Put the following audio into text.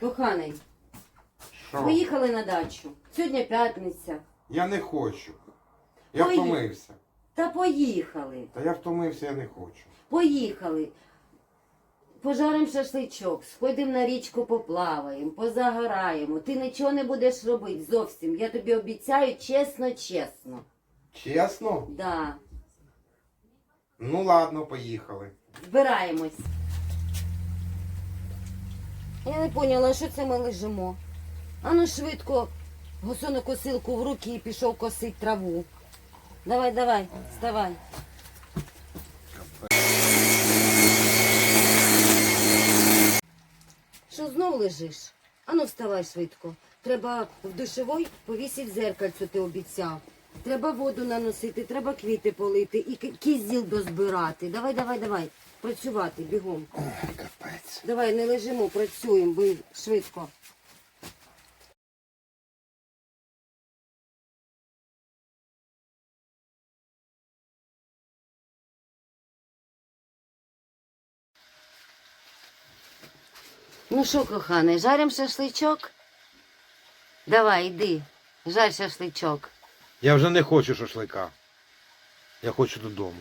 Коханий, Що? поїхали на дачу. Сьогодні п'ятниця. Я не хочу. Я Поїдь. втомився. Та поїхали. Та я втомився, я не хочу. Поїхали. Пожаримо шашличок, сходимо на річку, поплаваємо, позагораємо. Ти нічого не будеш робити зовсім. Я тобі обіцяю чесно, чесно. Чесно? Да. Ну ладно, поїхали. Збираємось. Я не поняла, що це ми лежимо. Ану швидко гусонокосилку в руки і пішов косить траву. Давай, давай, вставай. Що знов лежиш? Ану вставай швидко. Треба в душовой повісити зеркальце, ти обіцяв. Треба воду наносити, треба квіти полити і кізіл дозбирати. Давай, давай, давай. Працювати бігом. Капець. Давай, не лежимо, працюємо, бо швидко. Ну що, коханий, жарим шашличок? Давай, йди, жарь шашличок. Я вже не хочу шашлика. Я хочу додому.